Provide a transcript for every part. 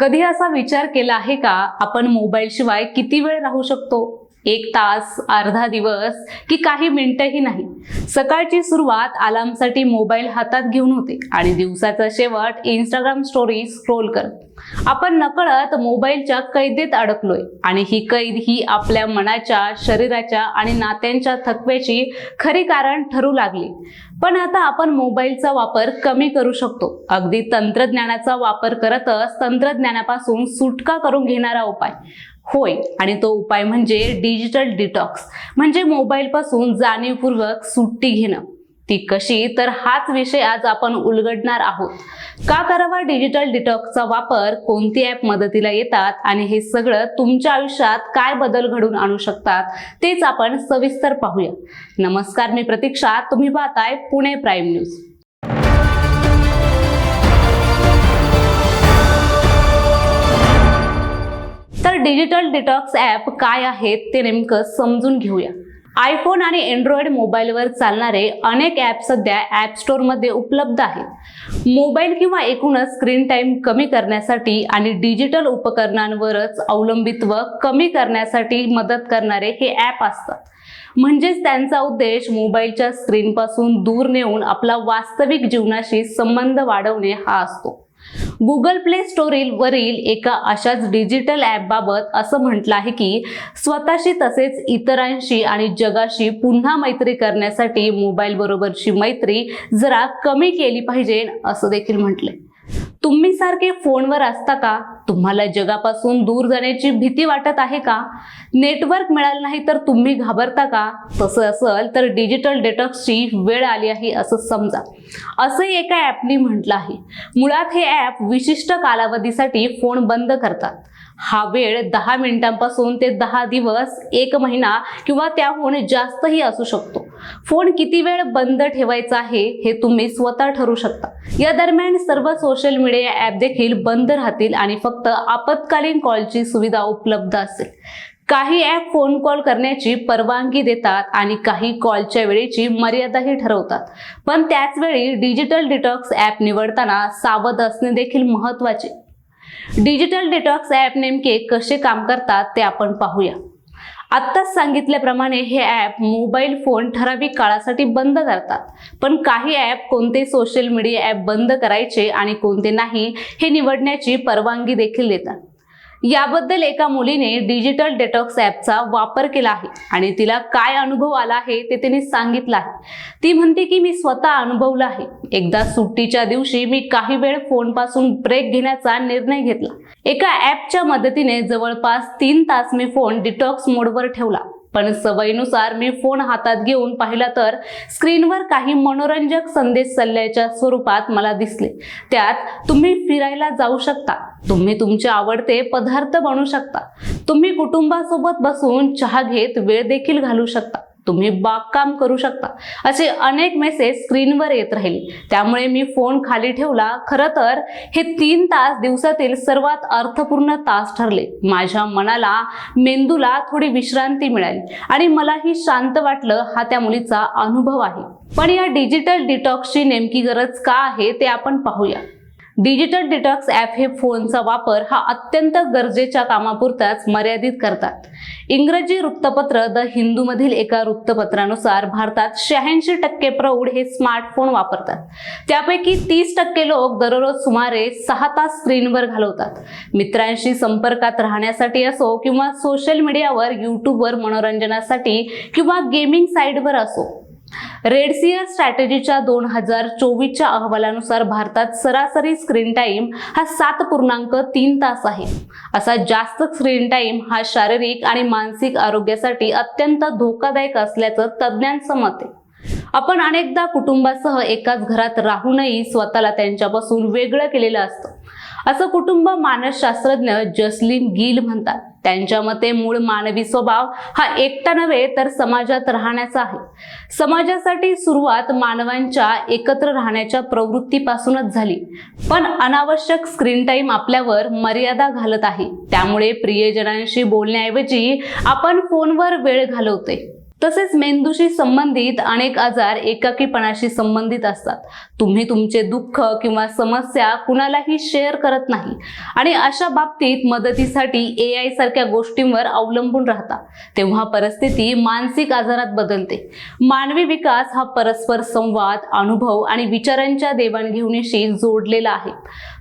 कधी असा विचार केला आहे का? आपण मोबाईल शिवाय किती वेळ राहू शकतो? एक तास अर्धा दिवस की काही मिनिटंही नाही. सकाळची सुरुवात अलार्मसाठी मोबाईल हातात घेऊन होते आणि दिवसाचा शेवट इंस्टाग्राम स्टोरी स्क्रोल करत आपण नकळत मोबाईलच्या कैदेत अडकलोय आणि ही कैद ही आपल्या मनाच्या शरीराच्या आणि नात्यांच्या थकव्याची खरी कारण ठरू लागली. पण आता आपण मोबाईलचा वापर कमी करू शकतो. अगदी तंत्रज्ञानाचा वापर करतच तंत्रज्ञानापासून सुटका करून घेणारा उपाय. होय. आणि तो उपाय म्हणजे डिजिटल डिटॉक्स म्हणजे मोबाईलपासून जाणीवपूर्वक सुट्टी घेणं. ती कशी? तर हाच विषय आज आपण उलगडणार आहोत. का करावा डिजिटल डिटॉक्सचा वापर? कोणती ॲप मदतीला येतात? आणि हे सगळं तुमच्या आयुष्यात काय बदल घडून आणू शकतात? तेच आपण सविस्तर पाहूया. नमस्कार मी प्रतीक्षा. तुम्ही पाहताय Pune prime news digital detox app काय आहेत ते नेमकं समजून घेऊया. आयफोन आणि अँड्रॉइड मोबाईलवर चालणारे अनेक ॲप सध्या ॲप स्टोअरमध्ये उपलब्ध आहेत. मोबाईल किंवा एकूणच स्क्रीन टाईम कमी करण्यासाठी आणि डिजिटल उपकरणांवरच अवलंबित्व कमी करण्यासाठी मदत करणारे हे ॲप असतात. म्हणजेच त्यांचा उद्देश मोबाईलच्या स्क्रीनपासून दूर नेऊन आपला वास्तविक जीवनाशी संबंध वाढवणे हा असतो. गुगल प्ले स्टोरील वरील एका अशाच डिजिटल ॲप बाबत असं म्हटलं आहे की स्वतःशी तसेच इतरांशी आणि जगाशी पुन्हा मैत्री करण्यासाठी मोबाईल बरोबरची मैत्री जरा कमी केली पाहिजे असं देखील म्हटलंय. तुम्ही सारखे फोनवर असता का? तुम्हाला जगापासून दूर जाण्याची भीती वाटत आहे का? नेटवर्क मिळालं नाही तर तुम्ही घाबरता का? तसं असेल तर डिजिटल डेटॉक्सची वेळ आली आहे असं समजा. असंही एका ॲपनी म्हटलं आहे. मुळात हे ॲप विशिष्ट कालावधीसाठी फोन बंद करतात. हा वेळ दहा मिनिटांपासून ते दहा दिवस एक महिना किंवा त्याहून जास्तही असू शकतो. फोन किती वेळ बंद ठेवायचा आहे हे तुम्ही स्वतः ठरू शकता. या दरम्यान सर्व सोशल मीडिया ॲप देखील बंद राहतील आणि फक्त आपत्कालीन कॉलची सुविधा उपलब्ध असेल. काही ॲप फोन कॉल करण्याची परवानगी देतात आणि काही कॉलच्या वेळेची मर्यादाही ठरवतात. पण त्याचवेळी डिजिटल डिटॉक्स ॲप निवडताना सावध असणे देखील महत्त्वाचे. डिजिटल डिटॉक्स ॲप नेमके कसे काम करतात ते आपण पाहूया. आत्ताच सांगितल्याप्रमाणे हे ॲप मोबाईल फोन ठराविक काळासाठी बंद करतात. पण काही ॲप कोणते सोशल मीडिया ॲप बंद करायचे आणि कोणते नाही हे निवडण्याची परवानगी देखील देतात. याबद्दल एका मुलीने डिजिटल डेटॉक्स ॲपचा वापर केला आहे आणि तिला काय अनुभव आला आहे ते तिने सांगितलं आहे. ती म्हणते की मी स्वतः अनुभवलं आहे. एकदा सुट्टीच्या दिवशी मी काही वेळ फोनपासून ब्रेक घेण्याचा निर्णय घेतला. एका ॲपच्या मदतीने जवळपास तीन तास मी फोन डिटॉक्स मोडवर ठेवला. पण सवयीनुसार मी फोन हातात घेऊन पाहिला तर स्क्रीनवर काही मनोरंजक संदेश सल्ल्याच्या स्वरूपात मला दिसले. त्यात तुम्ही फिरायला जाऊ शकता. तुम्ही तुमचे आवडते पदार्थ बनवू शकता. तुम्ही कुटुंबासोबत बसून चहा घेत वेळ देखील घालू शकता. तुम्ही बागकाम करू शकता. असे अनेक मेसेज स्क्रीनवर येत राहील. त्यामुळे मी फोन खाली ठेवला. खरं तर हे तीन तास दिवसातील सर्वात अर्थपूर्ण तास ठरले. माझ्या मनाला मेंदूला थोडी विश्रांती मिळाली. आणि मलाही शांत वाटलं हा त्या मुलीचा अनुभव आहे. पण या डिजिटल डिटॉक्सची नेमकी गरज का आहे ते आपण पाहूया. डिजिटल डिटॉक्स ॲप हे फोनचा वापर हा अत्यंत गरजेच्या कामापुरताच मर्यादित करतात. इंग्रजी वृत्तपत्र द हिंदूमधील एका वृत्तपत्रानुसार भारतात शहाऐंशी टक्के प्रौढ हे स्मार्टफोन वापरतात. त्यापैकी तीस टक्के लोक दररोज सुमारे सहा तास स्क्रीनवर घालवतात. मित्रांशी संपर्कात राहण्यासाठी असो किंवा सोशल मीडियावर यूट्यूबवर मनोरंजनासाठी किंवा गेमिंग साईटवर असो रेडसियर स्ट्रॅटेजीच्या दोन हजार चोवीसच्या अहवालानुसार भारतात सरासरी स्क्रीन टाईम हा सात पूर्णांक तीन तास आहे. असा जास्त स्क्रीन टाईम हा शारीरिक आणि मानसिक आरोग्यासाठी अत्यंत धोकादायक असल्याचं तज्ज्ञांचं मत आहे आपण अनेकदा कुटुंबासह एकाच घरात राहूनही स्वतःला त्यांच्यापासून वेगळं केलेलं असतं. असं कुटुंब मानसशास्त्रज्ञ जसलीन गिल म्हणतात. त्यांच्या मते मूळ मानवी स्वभाव हा एकटा नव्हे तर समाजात राहण्याचा आहे. समाजासाठी सुरुवात मानवांच्या एकत्र राहण्याच्या प्रवृत्तीपासूनच झाली. पण अनावश्यक स्क्रीन टाइम आपल्यावर मर्यादा घालत आहे. त्यामुळे प्रियजनांशी बोलण्याऐवजी आपण फोनवर वेळ घालवतोय. तसेच मेंदूशी संबंधित अनेक आजार एकाकीपणाशी संबंधित असतात. तुम्ही तुमचे दुःख किंवा समस्या कुणालाही शेअर करत नाही. आणि अशा बाबतीत मदतीसाठी ए आय सारख्या गोष्टींवर अवलंबून राहता तेव्हा परिस्थिती मानसिक आजारात बदलते. मानवी विकास हा परस्पर संवाद अनुभव आणि विचारांच्या देवाणघेवणीशी जोडलेला आहे.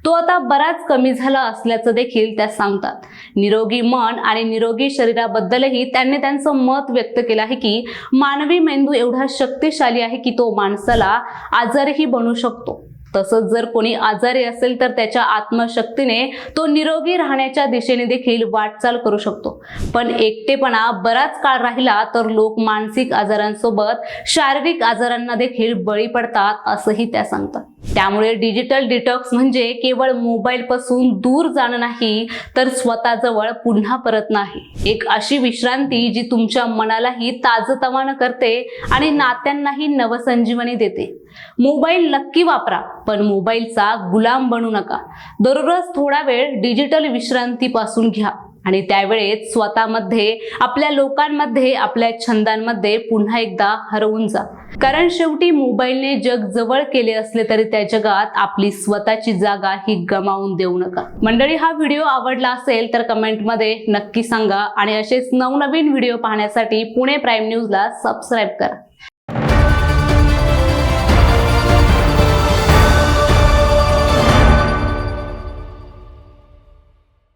तो आता बराच कमी झाला असल्याचं देखील त्या सांगतात. निरोगी मन आणि निरोगी शरीराबद्दलही त्यांनी त्यांचं मत व्यक्त केलं आहे की मानवी मेंदू एवढा शक्तिशाली आहे की तो माणसाला आजारही बनू शकतो. तसंच जर कोणी आजारी असेल तर त्याच्या आत्मशक्तीने तो निरोगी राहण्याच्या दिशेने देखील वाटचाल करू शकतो. पण एकटेपणा बराच काळ राहिला तर लोक मानसिक आजारांसोबत शारीरिक आजारांना देखील बळी पडतात असंही त्या सांगतात. त्यामुळे डिजिटल डिटॉक्स म्हणजे केवळ मोबाईल पासून दूर जाणं नाही तर स्वतःजवळ पुन्हा परत नाही. एक अशी विश्रांती जी तुमच्या मनालाही ताजतवानं करते आणि नात्यांनाही नवसंजीवनी देते. मोबाईल नक्की वापरा पण मोबाईलचा गुलाम बनू नका. दररोज थोडा वेळ डिजिटल विश्रांतीपासून घ्या. आणि त्यावेळेस स्वतःमध्ये आपल्या लोकांमध्ये आपल्या छंदांमध्ये पुन्हा एकदा हरवून जा. कारण शेवटी मोबाईलने जग जवळ केले असले तरी त्या जगात आपली स्वतःची जागा ही गमावून देऊ नका. मंडळी हा व्हिडिओ आवडला असेल तर कमेंटमध्ये नक्की सांगा आणि असेच नवनवीन व्हिडिओ पाहण्यासाठी पुणे प्राईम न्यूजला सबस्क्राईब करा.